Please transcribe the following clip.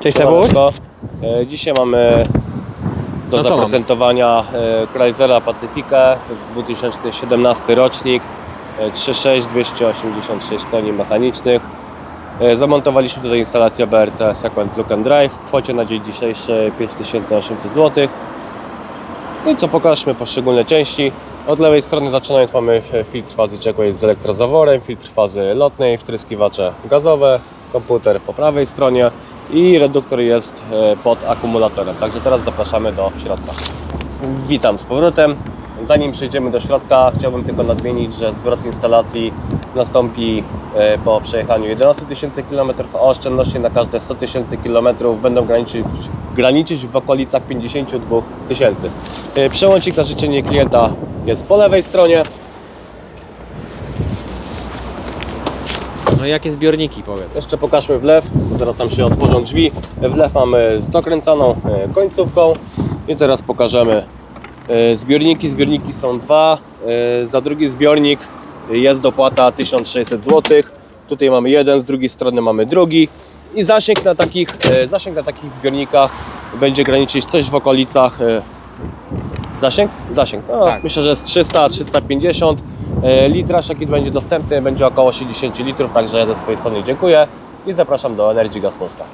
Cześć Sebuś. E, Dzisiaj mamy do No co mamy? zaprezentowania e, Chrysera Pacifica 2017 rocznik e, 3.6 286 koni mechanicznych. E, Zamontowaliśmy tutaj instalację BRC Sequent Look and Drive w kwocie na dzień dzisiejszy 5800 zł. No i co pokażmy poszczególne części. Od lewej strony zaczynając mamy e, filtr fazy ciekłej z elektrozaworem, filtr fazy lotnej, wtryskiwacze gazowe, komputer po prawej stronie i reduktor jest e, pod akumulatorem. Także teraz zapraszamy do środka. Witam z powrotem. Zanim przejdziemy do środka, chciałbym tylko nadmienić, że zwrot instalacji nastąpi e, po przejechaniu 11 tysięcy km, a oszczędności na każde 100 tysięcy km będą graniczyć, graniczyć w okolicach 52 tysięcy. E, Przełącznik na życzenie klienta jest po lewej stronie. No jakie zbiorniki powiedz? Jeszcze pokażmy wlew, zaraz tam się otworzą drzwi. Wlew mamy z dokręcaną e, końcówką i teraz pokażemy e, zbiorniki. Zbiorniki są dwa. E, Za drugi zbiornik jest dopłata 1600 zł. Tutaj mamy jeden, z drugiej strony mamy drugi. I zasięg na takich, zasięg na takich zbiornikach będzie graniczyć coś w okolicach Zasięg? Zasięg. No, Tak. Myślę, że jest 300-350 e, litraż, jaki będzie dostępny, będzie około 60 litrów, także ja ze swojej strony dziękuję i zapraszam do Energy Gas Polska.